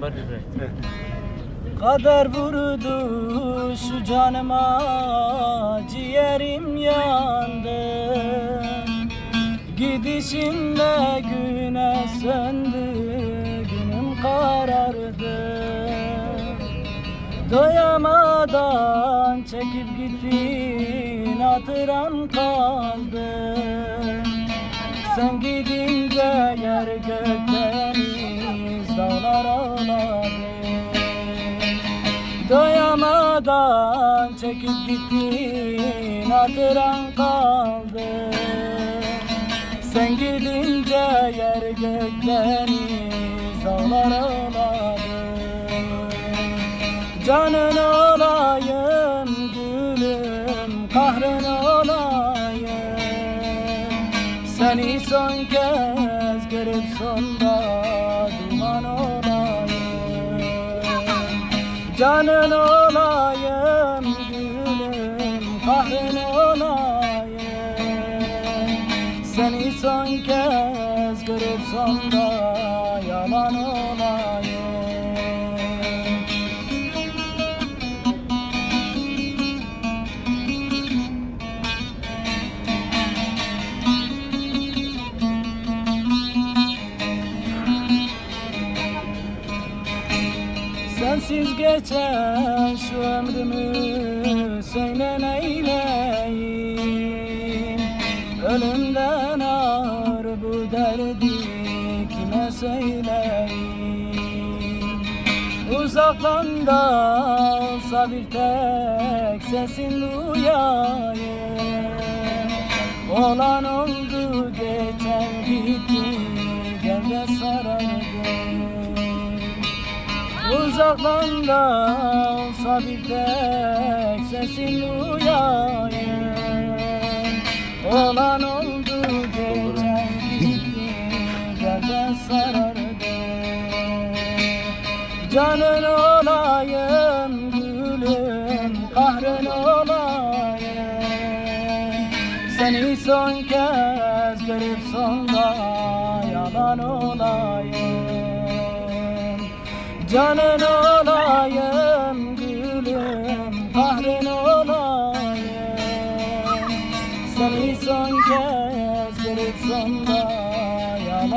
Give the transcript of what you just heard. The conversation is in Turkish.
var bir Kader vurdu şu canıma ciğerim yandı. Gidişinle güne söndü günüm karardı. Doyamadan çekip gittin hatıran kaldı. Sen gidince yer gök dağlar ağladı Doyamadan çekip gittin hatıran kaldı. Sen gidince yer gök deniz dağlar ağladı Canın olayım gülüm kahrın olayım. Seni son kez görüp sonda Canın olayım gülüm kahrın olayım. Seni son kez görüp sonda yalan olayım Sensiz geçen şu ömrümü söyle neyleyim? Ölümden ağır bu derdi kime söyleyeyim? Uzaktan da olsa bir tek sesin duyayım. Olan oldu geçen gitti gel de sarardım Uzaktan da olsa bir tek sesin duyayım Olan oldu geçen gitti gel sarardı Canın olayım gülüm kahrın olayım. Seni son kez görüp sonda yalan olayım Canın olayım gülüm Kahrın olayım. Seni son kez görüp sonda yalan